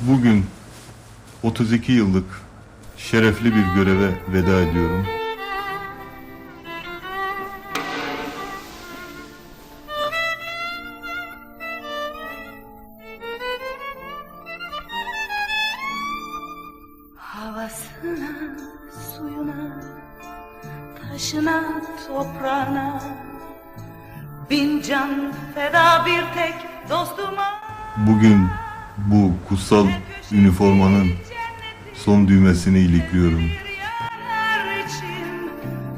Bugün 32 yıllık şerefli bir göreve veda ediyorum. Havasına, suyuna, taşına, toprağına Bin can feda bir tek dostuma Bugün bu kutsal üniformanın son düğmesini ilikliyorum.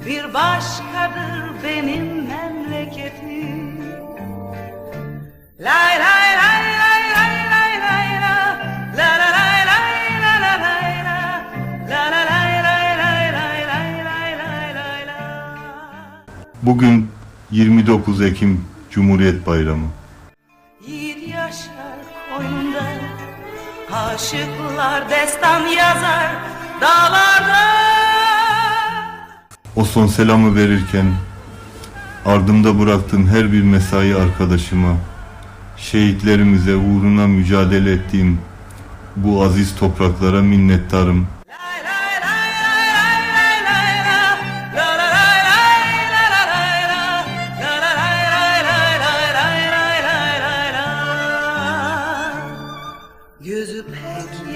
Bir başkadır benim memleketim Lay lay lay lay lay lay lay la La la lay lay la la lay la La la lay lay lay lay lay lay lay lay la Bugün 29 Ekim Cumhuriyet Bayramı. Yaşar koynunda Aşıklar destan yazar dağlarda O son selamı verirken ardımda bıraktığım her bir mesai arkadaşıma, şehitlerimize uğruna mücadele ettiğim bu aziz topraklara minnettarım.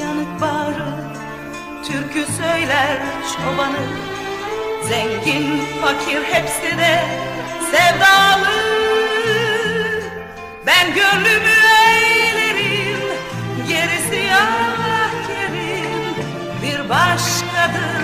Yanık bağrı Türkü söyler çobanı. Zengin fakir hepsi de sevdalı. Ben gönlümü eğlerim Gerisi Allah kerim. Bir başkadır